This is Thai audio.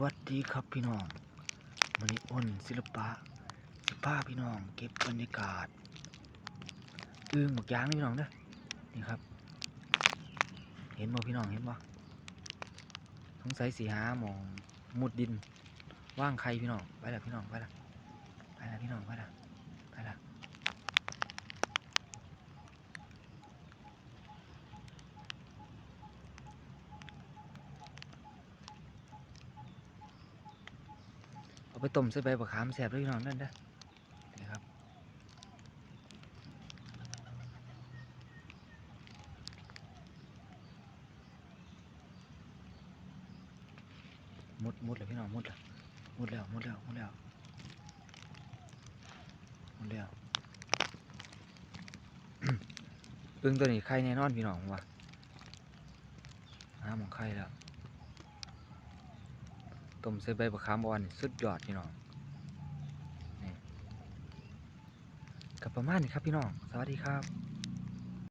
วัสดีครับพี่น้องวันนี้อ้นศิลปะสิพาพี่น้อง เก็บบรรยากาศอึ้งหมกยางนี่พี่น้องเด้อนี่ครับ เห็นบ่พี่น้องเห็นบ่สงสัยสีหาหมองมุดดินว่างใครพี่น้องไปละพี่น้องไปละไปละพี่น้องไปละไปละเอา ไปต้มใส่ใบบักขามแสบด้วยพี่น้องนั่นเด้อนี่ครับมุดมุดเลยพี่น้องมุดเลยมุดแล้วมุดแล้วมุดแล้วมุดแล้วอึ้งตัวนี้ไข่แน่นอนพี่น้องว่ะน้ำของไข่แล้ว ต้มใส่ใบประคามออนสุดยอดพี่น้องนี่กับประมาณนี้ครับพี่น้อง สวัสดีครับ